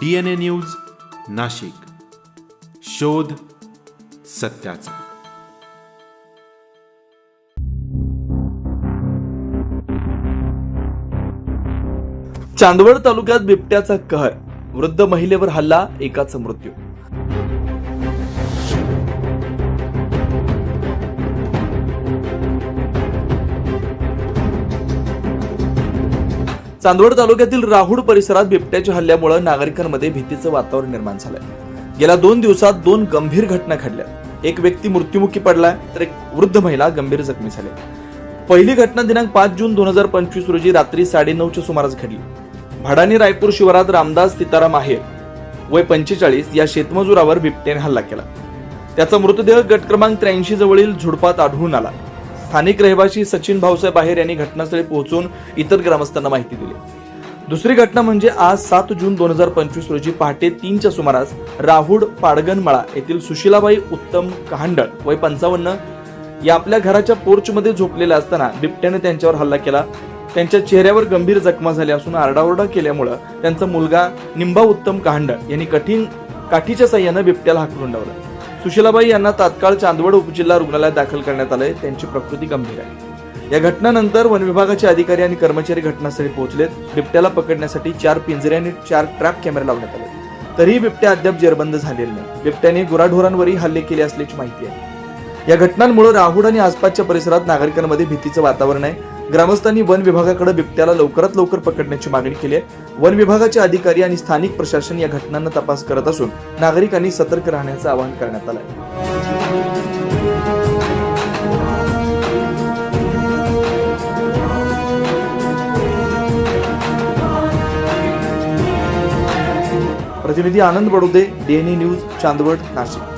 D N A news Nashik. शोध सत्याचा. चांदवड तालुक्यात बिबट्याचा कहर. वृद्ध महिलेवर हल्ला एकाचा मृत्यू. चांदवड तालुक्यातील राहुड परिसरात बिबट्याच्या हल्ल्यामुळे नागरिकांमध्ये भीतीचं वातावरण निर्माण झालंय. गेल्या दोन दिवसात दोन गंभीर घटना घडल्या. एक व्यक्ती मृत्युमुखी पडलाय तर एक वृद्ध महिला गंभीर जखमी झाली. पहिली घटना दिनांक पाच जून दोन हजार पंचवीस रोजी रात्री साडेनऊच्या सुमारास घडली. भाडानी रायपूर शिवारात रामदास सीताराम आहेर वय पंचेचाळीस या शेतमजुरावर बिबट्याने हल्ला केला. त्याचा मृतदेह गट क्रमांक त्र्याऐंशी जवळील झुडपात आढळून आला. स्थानिक रहिवाशी सचिन भाऊसाहेब आहेर यांनी घटनास्थळी पोहोचून इतर ग्रामस्थांना माहिती दिली. दुसरी घटना म्हणजे आज सात जून दोन हजार पंचवीस रोजी पहाटे तीनच्या सुमारास राहुड पाडगनमळा येथील सुशीलाबाई उत्तम कहांडळ वय पंचावन्न या आपल्या घराच्या पोर्चमध्ये झोपलेल्या असताना बिबट्याने त्यांच्यावर हल्ला केला. त्यांच्या चेहऱ्यावर गंभीर जखमा झाल्या असून आरडाओरडा केल्यामुळं त्यांचा मुलगा निंबा उत्तम कहांडळ यांनी कठीण काठीच्या साह्यानं बिबट्याला हाकलून लावला. सुशीलाबाई यांना तात्काळ चांदवड उपजिल्हा रुग्णालयात दाखल करण्यात आलंय. त्यांची प्रकृती गंभीर आहे. या घटनानंतर वन विभागाचे अधिकारी आणि कर्मचारी घटनास्थळी पोहोचलेत. बिबट्याला पकडण्यासाठी चार पिंजरे आणि चार ट्रॅप कॅमेरे लावण्यात आले. तरीही बिबट्या अद्याप जेरबंद झालेला नाही. बिबट्याने गुराढोरांवरही हल्ले केले असल्याची माहिती आहे. या घटनांमुळे राहुड आणि आसपासच्या परिसरात नागरिकांमध्ये भीतीचं वातावरण आहे. ग्रामस्थांनी वन विभागाकडे बिबट्याला लवकरात लवकर पकडण्याची मागणी केली आहे. वन विभागाचे अधिकारी आणि स्थानिक प्रशासन या घटनांना तपास करत असून नागरिकांनी सतर्क राहण्याचं आवाहन करण्यात आलं आहे प्रतिनिधी आनंद बडोदे डीएनए न्यूज चांदवड नाशिक.